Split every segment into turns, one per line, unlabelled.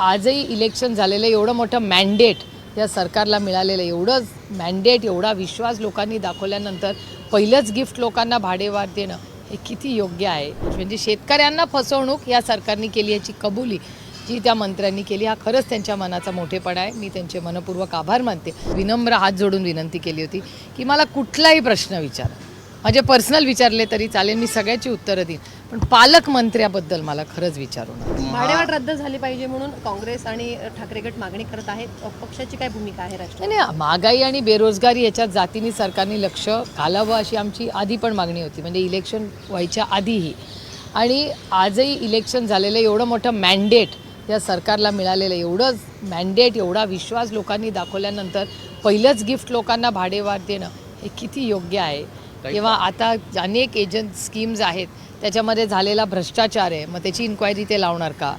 आजही इलेक्शन झालेलं एवढं मोठं मॅन्डेट या सरकारला मिळालेलं एवढंच एवढं मॅन्डेट एवढा विश्वास लोकांनी दाखवल्यानंतर पहिलंच गिफ्ट लोकांना भाडेवाढ देणं हे किती योग्य आहे? म्हणजे शेतकऱ्यांना फसवणूक या सरकारने केली याची कबुली जी त्या मंत्र्यांनी केली हा खरंच त्यांच्या मनाचा मोठेपणा आहे. मी त्यांचे मनपूर्वक आभार मानते. विनम्र हात जोडून विनंती केली होती की मला कुठलाही प्रश्न विचारा. माझे पर्सनल विचारले तरी चालेल. मी सगळ्याची उत्तरं देईन. पण पालकमंत्र्याबद्दल मला खरंच विचारू नका.
भाडेवाढ रद्द झाली पाहिजे म्हणून काँग्रेस आणि ठाकरे गट मागणी करत आहेत. पक्षाची काय भूमिका आहे राष्ट्र
नाही नाही महागाई आणि बेरोजगारी याच्यात जातीने सरकारने लक्ष घालावं अशी आमची आधी पण मागणी होती. म्हणजे इलेक्शन व्हायच्या आधीही. आणि आजही इलेक्शन झालेलं एवढं मोठं मॅन्डेट या सरकारला मिळालेलं आहे. एवढं मॅन्डेट एवढा विश्वास लोकांनी दाखवल्यानंतर पहिलंच गिफ्ट लोकांना भाडेवाढ देणं हे किती योग्य आहे? किंवा आता अनेक एजंट स्कीम्स आहेत त्याच्यामध्ये झालेला भ्रष्टाचार आहे मग त्याची इन्क्वायरी ते लावणार का?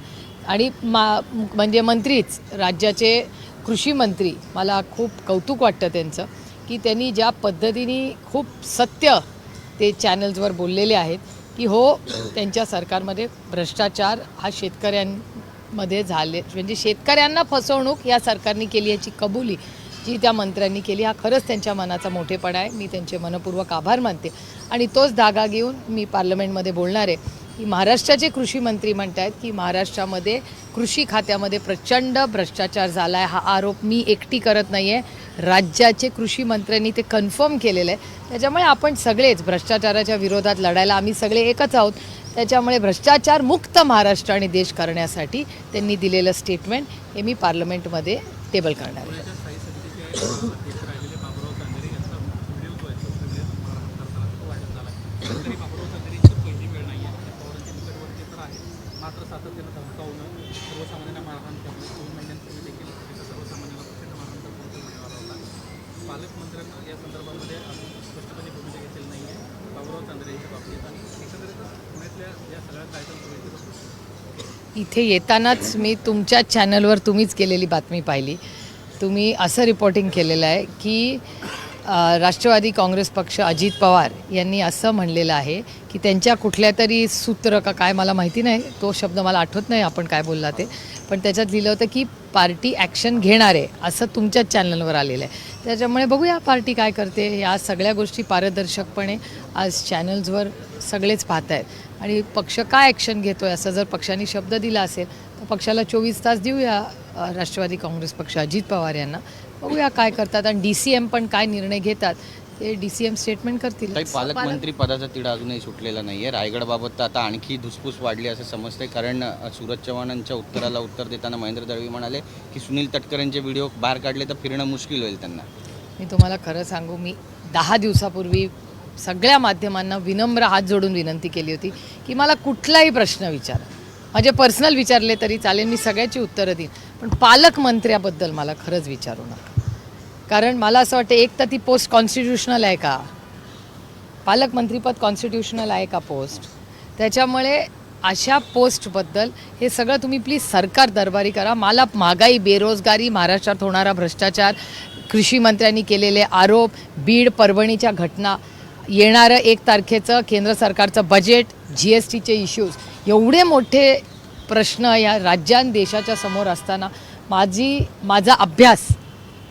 आणि मा म्हणजे मंत्रीच राज्याचे कृषी मंत्री मला खूप कौतुक वाटतं त्यांचं की त्यांनी ज्या पद्धतीने खूप सत्य ते चॅनल्सवर बोललेले आहेत की हो त्यांच्या सरकारमध्ये भ्रष्टाचार हा शेतकऱ्यांमध्ये झाले म्हणजे शेतकऱ्यांना फसवणूक या सरकारने केली याची कबुली जी त्या मंत्र्यांनी केली हा खरंच त्यांच्या मनाचा मोठेपणा आहे. मी त्यांचे मनपूर्वक आभार मानते. आणि तोच धागा घेऊन मी पार्लमेंटमध्ये बोलणार आहे. की महाराष्ट्राचे कृषी मंत्री म्हणत आहेत की महाराष्ट्रामध्ये कृषी खात्यामध्ये प्रचंड भ्रष्टाचार झाला आहे हा आरोप मी एकटी करत नाही आहे राज्याचे कृषी मंत्र्यांनी ते कन्फर्म केलेलं आहे त्याच्यामुळे आपण सगळेच भ्रष्टाचाराच्या विरोधात लढायला आम्ही सगळे एकच आहोत. त्याच्यामुळे भ्रष्टाचार मुक्त महाराष्ट्र आणि देश करण्यासाठी त्यांनी दिलेलं स्टेटमेंट हे मी पार्लमेंटमध्ये टेबल करणार आहे. इथे येतानाच मी तुमच्या चॅनलवर तुम्हीच केलेली बातमी पाहिली. तुम्ही असं रिपोर्टिंग केलेलं आहे की राष्ट्रवादी काँग्रेस पक्ष अजित पवार यांनी असं म्हणलेलं आहे की त्यांच्या कुठल्या तरी सूत्र का काय मला माहिती नाही तो शब्द मला आठवत नाही आपण काय बोलला ते. पण त्याच्यात लिहिलं होतं की पार्टी ॲक्शन घेणार आहे असं तुमच्याच चॅनलवर आलेलं आहे. त्याच्यामुळे बघूया पार्टी काय करते. या सगळ्या गोष्टी पारदर्शकपणे आज चॅनल्सवर सगळेच पाहत आहेत. आणि पक्ष काय ॲक्शन घेतो आहे असं जर पक्षाने शब्द दिला असेल तर पक्षाला चोवीस तास देऊया. राष्ट्रवादी काँग्रेस पक्ष अजित पवार यांना. बघूया काय करतात आणि डी सी एम पण काय निर्णय घेतात ते डी सी एम स्टेटमेंट करतील.
पालकमंत्री पदाचा तिढा अजूनही सुटलेला नाहीये. रायगडबाबत तर आता आणखी धुसफूस वाढली असं समजते कारण सूरज चव्हाणांच्या उत्तराला उत्तर देताना महेंद्र दळवी म्हणाले की सुनील तटकरेंचे व्हिडिओ बाहेर काढले तर फिरणं मुश्किल होईल त्यांना.
मी तुम्हाला खरं सांगू मी दहा दिवसापूर्वी सगळ्या माध्यमांना विनम्र हात जोडून विनंती केली होती की मला कुठलाही प्रश्न विचारा. माझे पर्सनल विचारले तरी चालेल मी सगळ्याची उत्तरं देईन. पण पालकमंत्र्याबद्दल मला खरंच विचारू नका. कारण मला असं वाटतं एक तर ती पोस्ट कॉन्स्टिट्युशनल आहे का? पालकमंत्रीपद कॉन्स्टिट्युशनल आहे का पोस्ट त्याच्यामुळे अशा पोस्टबद्दल हे सगळं तुम्ही प्लीज सरकार दरबारी करा. मला महागाई बेरोजगारी महाराष्ट्रात होणारा भ्रष्टाचार कृषी मंत्र्यांनी केलेले आरोप बीड परभणीच्या घटना येणारं एक तारखेचं केंद्र सरकारचं बजेट जी एस टीचे इश्यूज एवढे मोठे प्रश्न या राज्यां देशाच्या समोर असताना माझी माझा अभ्यास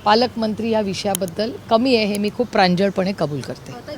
पालकमंत्री या विषयाबद्दल कमी आहे हे मी खूप प्रांजळपणे कबूल करते.
आता